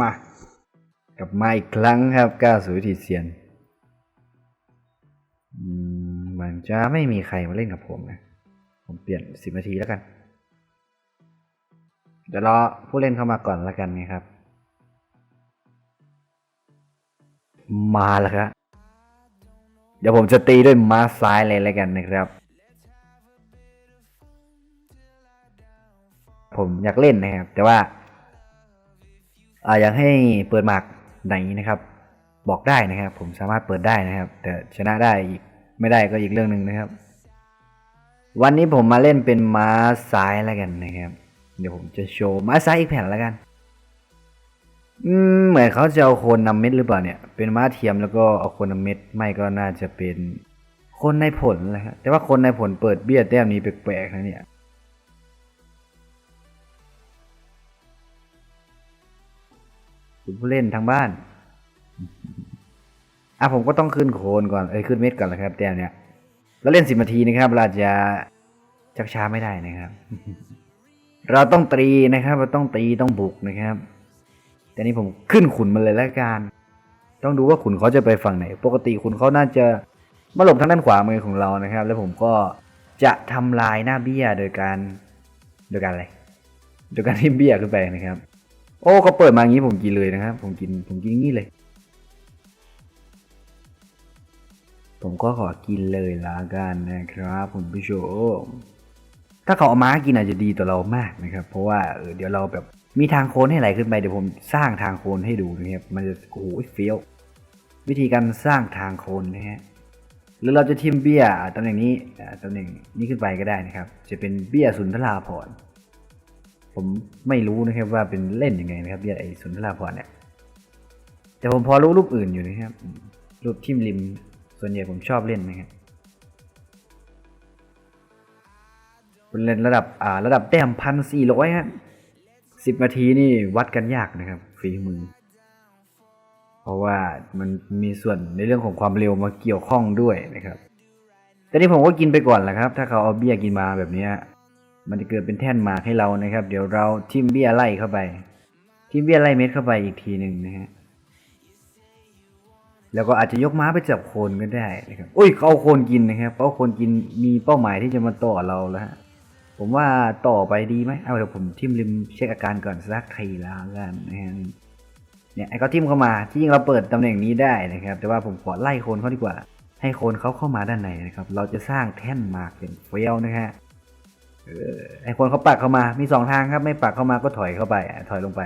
มา กลับมาอีกครั้งครับก้าวสู่วิถีเซียนอืมเหมือนจะไม่มีใครมาเล่นกับผมนะ ผมเปลี่ยนสิบนาทีแล้วกัน เดี๋ยวรอผู้เล่นเข้ามาก่อนแล้วกันนะครับ มาแล้วครับ เดี๋ยวผมจะตีด้วยม้าซ้ายเลยแล้วกันนะครับ ผมอยากเล่นนะครับ แต่ว่า อยากให้เปิดหมากไหนนะครับ บอกได้นะครับ ผมสามารถเปิดได้นะครับ แต่ชนะได้อีกไม่ได้ก็อีกเรื่องหนึ่งนะครับ วันนี้ผมมาเล่นเป็นม้าซ้ายแล้วกันนะครับ เดี๋ยวผมจะโชว์ม้าซ้ายอีกแผ่นแล้วกันอืมเหมือนเขาจะเอาโคนนำเม็ดหรือเปล่าเนี่ย เป็นม้าเทียมแล้วก็เอาโคนนำเม็ดไม่ก็น่าจะเป็นคนในผลแหละฮะแต่ว่าคนในผลเปิดเบี้ยแต้มนี้แปลกๆนะเนี่ย คุณผู้เล่นทางบ้าน อะผมก็ต้องขึ้นโคนก่อน เอ้ยขึ้นเม็ดก่อนแล้วครับแต้มเนี่ย แล้วเล่นสิบนาทีนะครับเราจะชักช้าไม่ได้นะครับ เราต้องตีนะครับ เราต้องตีต้องบุกนะครับ แต่นี้ผมขึ้นขุนมาเลยแล้วกัน ต้องดูว่าขุนเขาจะไปฝั่งไหน ปกติขุนเขาน่าจะมาหลบทางด้านขวามือของเรานะครับ แล้วผมก็จะทำลายหน้าเบี้ยโดยการโดยการอะไรโดยการทิ่มเบี้ยขึ้นไปนะครับ โอ้เขาเปิดมาอย่างนี้ผมกินเลยนะครับผมกินผมกินงนี้เลย ผมก็ขอกินเลยละกันนะครับคุณผู้ชมถ้าเขาเอาม้ากินอาจจะดีต่อเรามากนะครับ เพราะว่าเออเดี๋ยวเราแบบมีทางโค้นให้ไหลขึ้นไปเดี๋ยวผมสร้างทางโค้นให้ดูนะครับมันจะโอ้โหเฟี้ยววิธีการสร้างทางโค้นนะฮะหรือเราจะทิมเบี้ยตำแหน่งนี้ตำแหน่งนี้ขึ้นไปก็ได้นะครับ จะเป็นเบี้ยสุนทราภร ผมไม่รู้นะครับว่าเป็นเล่นยังไงนะครับเบี้ยไอ้สุนทราภรเนี่ย แต่ผมพอรู้รูปอื่นอยู่นะครับ รูปทิมริม ส่วนใหญ่ผมชอบเล่นนะครับเป็นเล่นระดับอ่าระดับแต้มพันสี่ร้อยฮะสิบนาทีนี่วัดกันยากนะครับฝีมือ เพราะว่ามันมีส่วนในเรื่องของความเร็วมาเกี่ยวข้องด้วยนะครับ แต่นี่ผมก็กินไปก่อนแหละครับ ถ้าเขาเอาเบี้ยกินมาแบบนี้ มันจะเกิดเป็นแท่นหมากให้เรานะครับ เดี๋ยวเราทิมเบี้ยไล่เข้าไป ทิมเบี้ยไล่เม็ดเข้าไปอีกทีหนึ่งนะฮะแล้วก็อาจจะยกม้าไปจับโคนก็ได้นะครับอุ้ยเขาเอาโคนกินนะครับเพราะโคนกินมีเป้าหมายที่จะมาต่อเราแล้วฮะผมว่าต่อไปดีไหมเอาเดี๋ยวผมทิมริมเช็คอาการก่อนสักทีแล้วกันนะฮะเนี่ยไอ้เขาทิมเข้ามาที่จริงเราเปิดตำแหน่งนี้ได้นะครับ แต่ว่าผมขอไล่โคนเขาดีกว่า ให้โคนเขาเข้ามาด้านในนะครับ เราจะสร้างแท่นหมากเป็นเฟลนะฮะ ไอ้คนเขาปักเข้ามา มีสองทางครับ ไม่ปักเข้ามาก็ถอยเข้าไป ถอยลงไป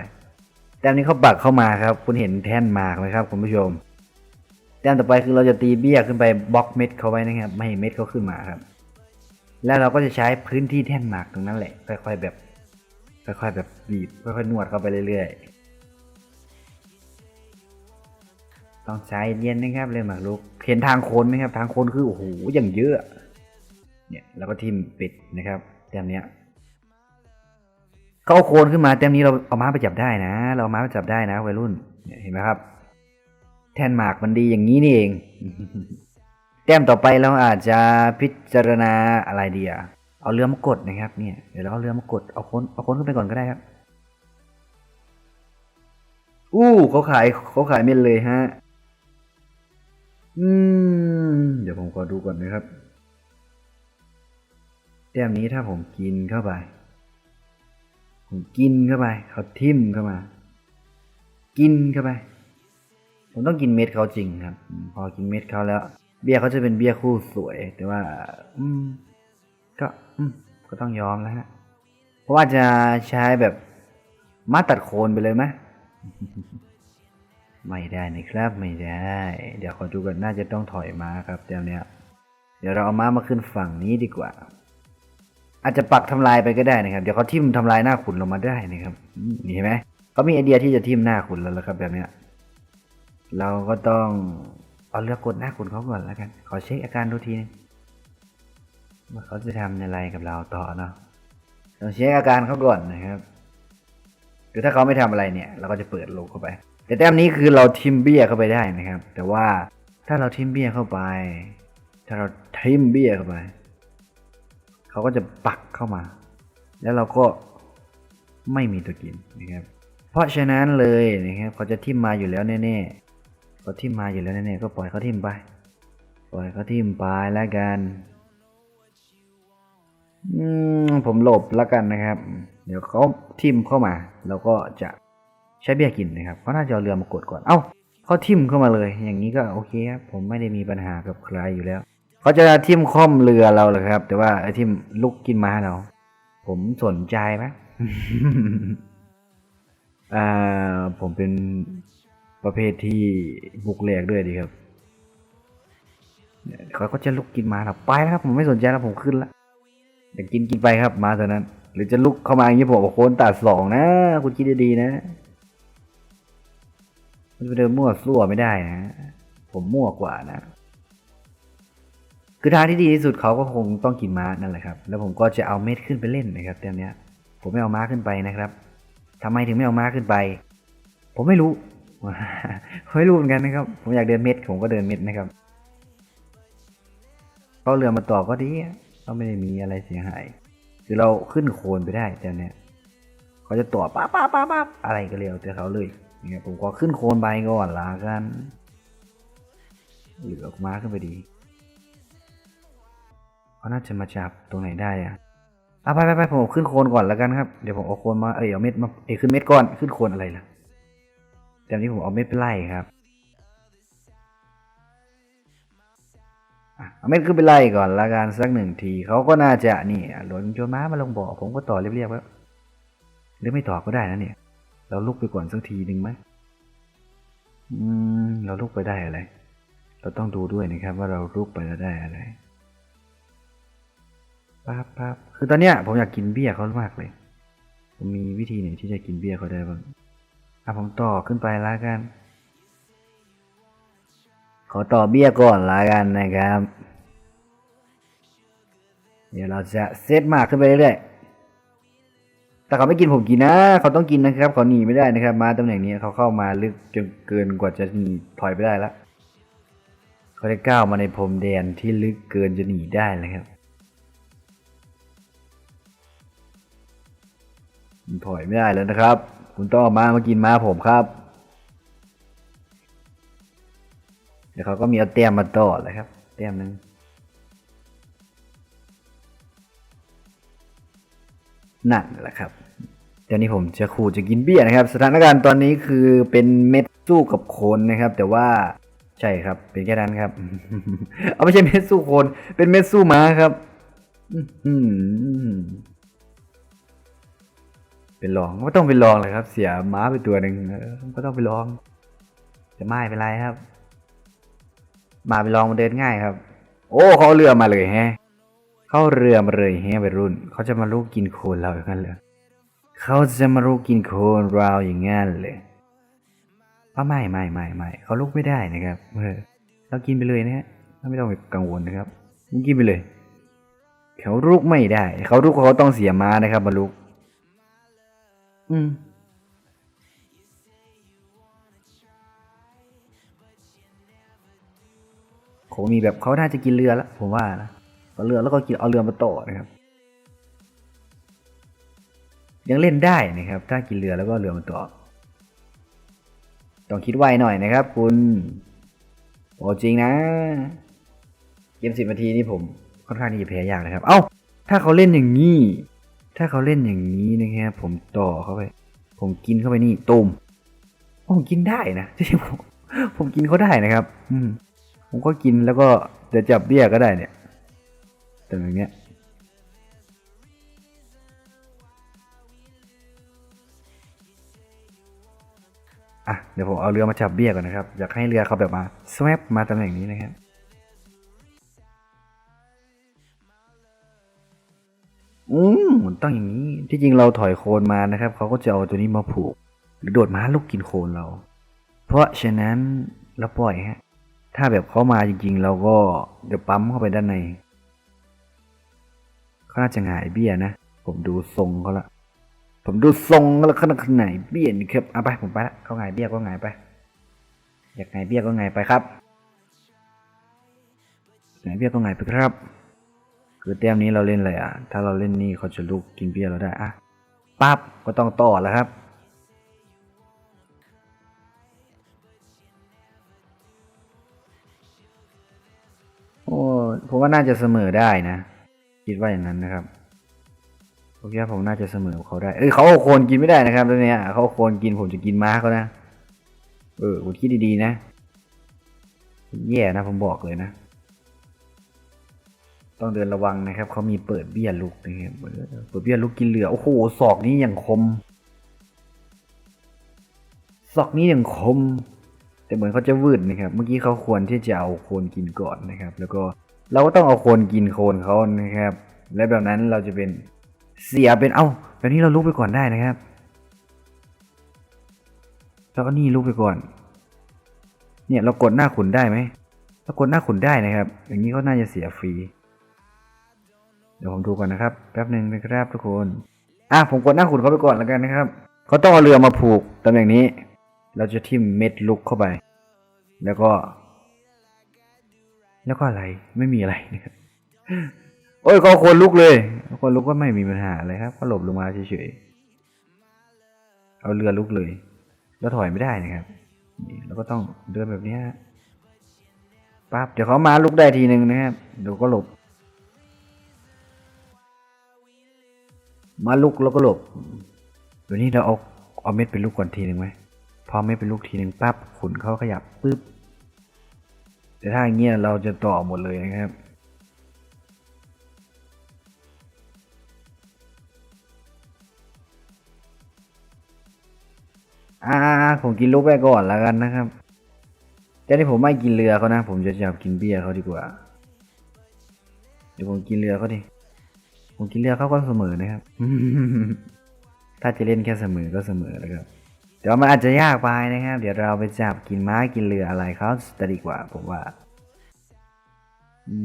แต่อันนี้เขาปักเข้ามาครับ คุณเห็นแท่นหมากไหมครับคุณผู้ชม แต้มต่อไปคือเราจะตีเบี้ยขึ้นไปบล็อกเม็ดเขาไว้นะครับ ไม่ให้เม็ดเขาขึ้นมาครับ แล้วเราก็จะใช้พื้นที่แท่นหมากตรงนั้นแหละ ค่อยๆแบบ ค่อยๆแบบบีบ ค่อยๆนวดเข้าไปเรื่อยๆ ต้องใช้เย็นนะครับเลยหมากรุก เห็นทางโคนไหมครับ ทางโคนคือโอ้โหอย่างเยอะ เนี่ย แล้วก็ทิมปิดนะครับ แต้มเนี้ยเขาเอาโคนขึ้นมาแต้มนี้เราเอาม้าไปจับได้นะ เราเอาม้าไปจับได้นะวัยรุ่นเห็นไหมครับ แทนหมากมันดีอย่างนี้นี่เอง แต้มต่อไปเราอาจจะพิจารณาอะไรดีอะเอาเรือมากดนะครับเนี่ยเดี๋ยวเราเอาเรือมากดเอาคนเอาคนขึ้นไปก่อนก็ได้ครับอู้เขาขายเขาขายเม็ดเลยฮะ อืม เดี๋ยวผมขอดูก่อนนะครับ แต้มนี้ถ้าผมกินเข้าไป ผมกินเข้าไป เขาทิ่มเข้ามา กินเข้าไป ผมต้องกินเม็ดเขาจริงครับ พอกินเม็ดเขาแล้ว เบี้ยเขาจะเป็นเบี้ยคู่สวย แต่ว่า อืม ก็ อืม ก็ต้องยอมแล้วฮะ เพราะว่าจะใช้แบบมาตัดโคนไปเลยไหมไม่ได้นะครับไม่ได้ เดี๋ยวขอดูกันน่าจะต้องถอยมาครับเดี๋ยวเนี้ยเดี๋ยวเราเอาม้ามาขึ้นฝั่งนี้ดีกว่า อาจจะปักทำลายไปก็ได้นะครับ เดี๋ยวเขาทิ่มทำลายหน้าขุนลงมาได้นะครับนี่เห็นไหมเขามีไอเดียที่จะทิ่มหน้าขุนแล้วครับ แบบเนี้ย เราก็ต้องเอาเลือกกดหน้าขุนเขาก่อนแล้วกัน ขอเช็คอาการดูทีนึงว่าเขาจะทำอะไรกับเราต่อเนาะต้องเช็คอาการเขาก่อนนะครับคือถ้าเขาไม่ทำอะไรเนี่ย เราก็จะเปิดโลเข้าไป แต่แต้มนี้คือเราทิมเบี้ยเข้าไปได้นะครับ แต่ว่าถ้าเราทิมเบี้ยเข้าไป ถ้าเราทิมเบี้ยเข้าไป เขาก็จะปักเข้ามา แล้วเราก็ไม่มีตัวกินนะครับ เพราะฉะนั้นเลยนะครับเขาจะทิ่มมาอยู่แล้วแน่ๆเขาทิ่มมาอยู่แล้วแน่ๆก็ปล่อยเขาทิ่มไปปล่อยเขาทิ่มไปแล้วกันอืมผมหลบแล้วกันนะครับ เดี๋ยวเขาทิ่มเข้ามา เราก็จะใช้เบี้ยกินนะครับเขาน่าจะเอาเรือมากดก่อน เอ้าเขาทิ่มเข้ามาเลย อย่างนี้ก็โอเคครับ ผมไม่ได้มีปัญหากับใครอยู่แล้ว เขาจะทิ่มค่อมเรือเราเหรอครับ แต่ว่าไอ้ทิ่มลุกกินม้าเรา ผมสนใจไหมอ่า ผมเป็นประเภทที่บุกแหลกด้วยดีครับเขาก็จะลุกกินม้าเราไปแล้วครับ ผมไม่สนใจแล้วผมขึ้นละอยากกินกินไปครับมาเท่านั้น หรือจะลุกเข้ามาอย่างนี้ผมบอกโคนตัดสองนะ คุณคิดดีๆนะมันจะไปเดินมั่วซั่วไม่ได้นะ ผมมั่วกว่านะ คือทางที่ดีที่สุดเขาก็คงต้องกินม้านั่นแหละครับ แล้วผมก็จะเอาเม็ดขึ้นไปเล่นนะครับเต็มเนี้ย ผมไม่เอาม้าขึ้นไปนะครับทำไมถึงไม่เอาม้าขึ้นไป ผมไม่รู้ผมไม่รู้เหมือนกันนะครับ ผมอยากเดินเม็ดผมก็เดินเม็ดนะครับเขาเรือมาต่อก็ดีก็ไม่ได้มีอะไรเสียหายคือเราขึ้นโคนไปได้แต่เนี้ยเขาจะต่อป้าป้าป้าป้าอะไรก็เร็วแต่เขาเลยเนี่ยผมก็ขึ้นโคนไปก่อนลากันเหลือออกมาขึ้นไปดี เขาน่าจะมาจับตรงไหนได้อะอะไปไปไปผมขึ้นโคนก่อนแล้วกันครับ เดี๋ยวผมเอาโคนมา เอ้ยเอาเม็ดมา เอ้ยขึ้นเม็ดก่อน ขึ้นโคนอะไรล่ะแต่นี้ผมเอาเม็ดไปไล่ครับเอาเม็ดขึ้นไปไล่ก่อนละกันสักหนึ่งที เขาก็น่าจะนี่หล่นโจนม้ามาลงบ่อ ผมก็ต่อเรียบๆครับหรือไม่ต่อก็ได้นะเนี่ย เราลุกไปก่อนสักทีหนึ่งไหมอืม เราลุกไปได้อะไร เราต้องดูด้วยนะครับว่าเราลุกไปแล้วได้อะไร ปั๊บปั๊บคือตอนเนี้ยผมอยากกินเบี้ยเขามากเลย ผมมีวิธีไหนที่จะกินเบี้ยเขาได้บ้างอะผมต่อขึ้นไปละกัน ขอต่อเบี้ยก่อนละกันนะครับ เดี๋ยวเราจะเซตมากขึ้นไปเรื่อยๆ แต่เขาไม่กินผมกินนะ เขาต้องกินนะครับ เขาหนีไม่ได้นะครับ มาตำแหน่งนี้เขาเข้ามาลึกจนเกินกว่าจะหนีถอยไปได้แล้วเขาได้ก้าวมาในพรมแดนที่ลึกเกินจะหนีได้เลยครับ ถอยไม่ได้แล้วนะครับ คุณต้องเอามามากินม้าผมครับเดี๋ยวเขาก็มีเอาแต้มมาต่อเลยครับแต้มหนึ่งนั่นแหละครับเดี๋ยวนี้ผมจะขู่จะกินเบี้ยนะครับ สถานการณ์ตอนนี้คือเป็นเม็ดสู้กับคนนะครับ แต่ว่าใช่ครับ เป็นแค่นั้นครับ เอาไม่ใช่เม็ดสู้คน เป็นเม็ดสู้ม้าครับ อื เป็นรองก็ต้องเป็นรองเลยครับ เสียม้าไปตัวหนึ่งก็ต้องไปลองจะไม่เป็นไรครับ มาไปลองมาเดินง่ายครับ โอ้เขาเรือมาเลยแฮะเข้าเรือมาเลยแฮะวัยรุ่นเขาจะมาลูกกินโคนเราอย่างนั้นเลยเขาจะมาลูกกินโคนเราอย่างงั้นเลยป้าไม่ไม่ไม่ไม่เขาลูกไม่ได้นะครับเออเรากินไปเลยนะฮะไม่ต้องไปกังวลนะครับกินไปเลย เขาลูกไม่ได้ เขาลูกเขาต้องเสียม้านะครับมาลูก อืมคงมีแบบเขาน่าจะกินเรือแล้วผมว่านะเอาเรือแล้วก็กินเอาเรือมาต่อนะครับ ยังเล่นได้นะครับ ถ้ากินเรือแล้วก็เรือมาต่อต้องคิดไวหน่อยนะครับ คุณโอ้จริงนะเกมสิบนาทีนี่ผมค่อนข้างที่จะแพ้ยากนะครับ เอ้าถ้าเขาเล่นอย่างนี้ ถ้าเขาเล่นอย่างนี้นะครับผมต่อเข้าไป ผมกินเข้าไปนี่ตุ่มผมกินได้นะที่ผมผมกินเขาได้นะครับ อืม ผมก็กินแล้วก็จะจับเบี้ยก็ได้เนี่ยแต่อย่างเงี้ยอะเดี๋ยวผมเอาเรือมาจับเบี้ยก่อนนะครับ อยากให้เรือเขาแบบมาสวปมาตำแหน่งนี้นะครับ อืมต้องอย่างนี้ ที่จริงเราถอยโคนมานะครับ เขาก็จะเอาตัวนี้มาผูก หรือโดดม้าลูกกินโคนเรา เพราะฉะนั้นเราปล่อยฮะ ถ้าแบบเขามาจริง ๆ เราก็เดี๋ยวปั๊มเข้าไปด้านในเขาน่าจะหงายเบี้ยนะ ผมดูทรงเขาละ ผมดูทรงแล้วขนาดไหนเบี้ยนี่ครับเอาไปผมไปละเขาหงายเบี้ยก็หงายไป อยากหงายเบี้ยก็หงายไปครับหงายเบี้ยก็หงายไปครับ คือแต้มนี้เราเล่นอะไรอะ ถ้าเราเล่นนี่เขาจะลุกกินเบี้ยเราได้อะปั๊บก็ต้องต่อแล้วครับ โอ้ผมว่าน่าจะเสมอได้นะ คิดว่าอย่างนั้นนะครับโอเคผมน่าจะเสมอเขาได้เอ้ยเขาโคนกินไม่ได้นะครับตัวเนี้ยเขาโคนกินผมจะกินม้าเขานะ เออคุณคิดดีๆนะ แย่นะผมบอกเลยนะ ต้องเดินระวังนะครับเขามีเปิดเบี้ยลุกนะครับเปิดเบี้ยลุกกินเหลือโอ้โหศอกนี้อย่างคมศอกนี้อย่างคม แต่เหมือนเขาจะวืดนะครับ เมื่อกี้เขาควรที่จะเอาโคนกินก่อนนะครับ แล้วก็เราก็ต้องเอาโคนกินโคนเขานะครับ และแบบนั้นเราจะเป็นเสียเป็นเอ้าแบบนี้เราลุกไปก่อนได้นะครับ แล้วก็นี่ลุกไปก่อน เนี่ยเรากดหน้าขุนได้ไหมเรากดหน้าขุนได้นะครับ อย่างนี้ก็น่าจะเสียฟรี เดี๋ยวผมดูก่อนนะครับ แป๊บหนึ่งนะครับทุกคน อะผมกดหน้าขุนเขาไปก่อนแล้วกันนะครับเขาต้องเอาเรือมาผูกตำแหน่งนี้ เราจะทิ่มเม็ดลุกเข้าไป แล้วก็ แล้วก็อะไร ไม่มีอะไรนะครับโอ้ยเขาคนลุกเลยคนลุกก็ไม่มีปัญหาอะไรครับ ก็หลบลงมาเฉยๆ เอาเรือลุกเลย แล้วถอยไม่ได้นะครับ นี่เราก็ต้องเดินแบบนี้ปั๊บ เดี๋ยวเขามาลุกได้ทีหนึ่งนะครับเดี๋ยวก็หลบ มาลุกแล้วก็หลบเดี๋ยวนี้เราเอาเอาเม็ดเป็นลูกก่อนทีหนึ่งไหมพอเม็ดเป็นลูกทีหนึ่งปั๊บขุนเขาขยับปึ๊บแต่ถ้าอย่างเงี้ยเราจะต่อหมดเลยนะครับอ่าผมกินลูกไปก่อนแล้วกันนะครับแต่ที่ผมไม่กินเรือเขานะ ผมจะจับกินเบียร์เขาดีกว่า เดี๋ยวผมกินเรือเขาดิ ผมกินเรือเขาก็เสมอนะครับ ถ้าจะเล่นแค่เสมอก็เสมอแล้วครับแต่ว่ามันอาจจะยากไปนะครับ เดี๋ยวเราไปจับกินม้ากินเรืออะไรเขาจะดีกว่า ผมว่า อื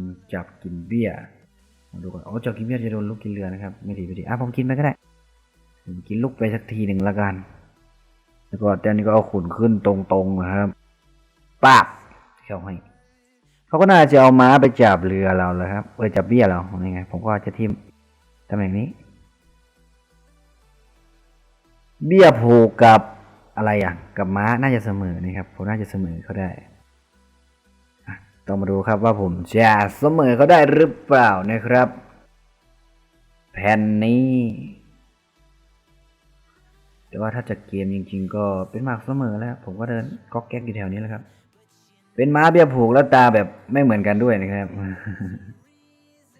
ม จับกินเบี้ยมาดูก่อนอ๋อจับกินเบี้ยจะโดนลูกกินเรือนะครับ ไม่ดีไม่ดีอะผมกินไปก็ได้ผมกินลูกไปสักทีหนึ่งละกัน แล้วก็แต่นี้ก็เอาขุนขึ้นตรงๆนะครับปาบเข้าให้ เขาก็น่าจะเอาม้าไปจับเรือเราเลยครับเออจับเบี้ยเรายังไงผมก็จะทิมตำแหน่งนี้ เบี้ยผูกกับอะไรอะ กับม้าน่าจะเสมอนะครับ ผมน่าจะเสมอเขาได้ต้องมาดูครับว่าผมจะเสมอเขาได้หรือเปล่านะครับ แผ่นนี้ แต่ว่าถ้าจะเกมจริง ๆ ก็เป็นมากเสมอแล้ว ผมก็เดินก๊อกแก๊กอยู่แถวนี้แหล้วครับ เป็นม้าเบี้ยผูกแล้วตาแบบไม่เหมือนกันด้วยนะครับ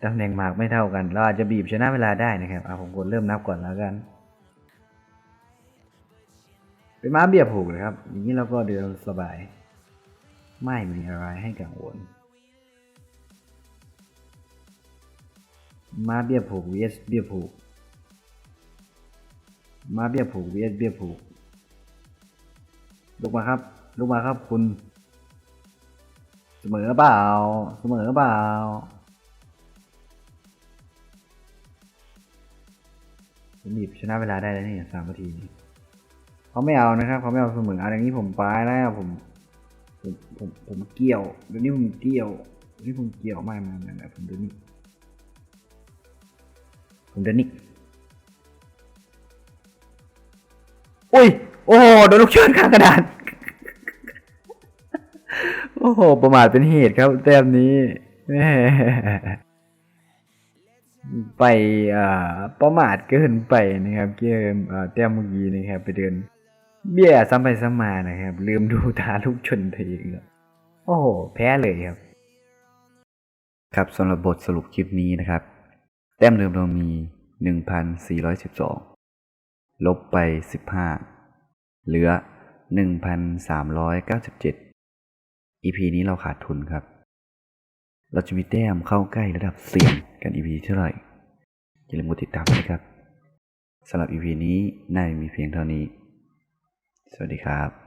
ตำแหน่งหมากไม่เท่ากัน เราอาจจะบีบชนะเวลาได้นะครับเอาผมกดเริ่มนับก่อนแล้วกัน เป็นม้าเบี้ยผูกเลยครับอย่างนี้เราก็เดินสบาย ไม่มีอะไรให้กังวล ม้าเบี้ยผูก vs เบี้ยผูก ม้าเบี้ยผูก vs เบี้ยผูกลุกมาครับลุกมาครับคุณ เสมอเปล่า เสมอเปล่าผมบีบชนะเวลาได้แล้วนี่สามนาทีนี้เขาไม่เอานะครับเขาไม่เอาเสมอเอาอย่างนี้ผมไปแล้วผมผมผมผมเกี่ยวเดี๋ยวนี้ผมเกี่ยวเดี๋ยวนี้ผมเกี่ยวไม่ไม่ไม่ไม่ผมเดินนี่ผมเดินนี่อุ้ยโอ้โหโดนลูกเชิญข้างกระดาน โอ้โห ประมาทเป็นเหตุครับ แต้มนี้ไปประมาทเกินไปนะครับ เกมแต้มเมื่อกี้นะครับ ไปเดิน เบี้ยซ้ำไปซ้ำมานะครับ ลืมดูตาลูกชนตัวเองครับโอ้โห แพ้เลยครับ ครับสำหรับบทสรุปคลิปนี้นะครับ แต้มเดิมเรามี 1,412 ลบไป 15 เหลือ 1,397 EP นี้เราขาดทุนครับ เราจะมีแต้มเข้าใกล้ระดับเสี่ยงกัน EP เท่าไหร่อย่าลืมกดติดตามนะครับสำหรับ EP นี้น่าจะมีเพียงเท่านี้ สวัสดีครับ